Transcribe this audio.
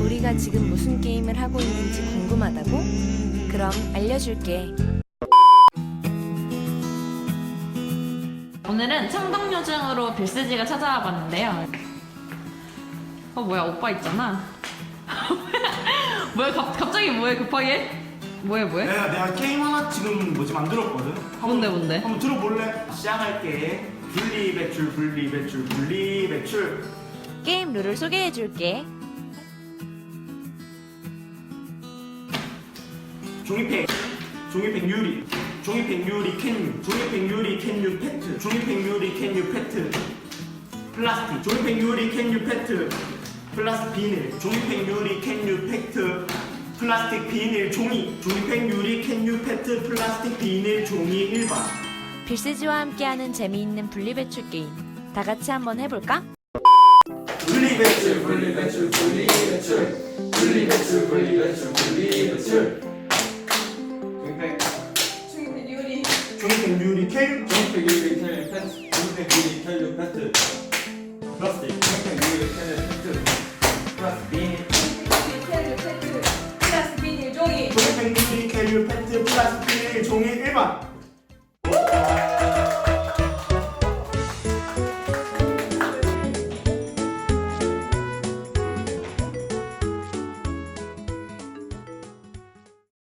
우리가 지금 무슨 게임을 하고 있는지 궁금하다고? 그럼 알려줄게. 오늘은 청덕요정으로 빌스지가 찾아와 봤는데요. 어 뭐야 오빠 있잖아. 뭐야 갑, 갑자기 뭐해 급하게? 뭐해 뭐해? 내가 내가 게임 하나 지금 뭐지 만들었거든. 한번- 뭔데, 뭔데? 한번 들어볼래? 시작할게. 분리 배출 분리 배출 분리 배출. 게임 룰을 소개해줄게. 종이팩 종이팩 유리 종이팩 유리 캔유 종이팩 유리 캔유 페트 종이팩 유리 캔유 페트 플라스틱 종이팩 유리 캔유 페트 플라스틱 비닐 종이팩 유리 캔유 페트. 플라스틱 비닐 종이 종이팩 유리 캔유 페트 플라스틱 비닐 종이 일반. 빌스지와 함께하는 재미있는 분리배출 게임. 다 같이 한번 해볼까? 분리 배출 분리 배출 분리 배출. 분리 배출 분리 배출 분리 배출. 종이팩. 종이팩 유리. 캔. 종이팩 유리 캔 펜, 종이팩 유리 캔 펜트, 플라스틱, 플라스틱 비닐, 종이팩 유리 캔유 페트 플라스틱 비닐 종이 일반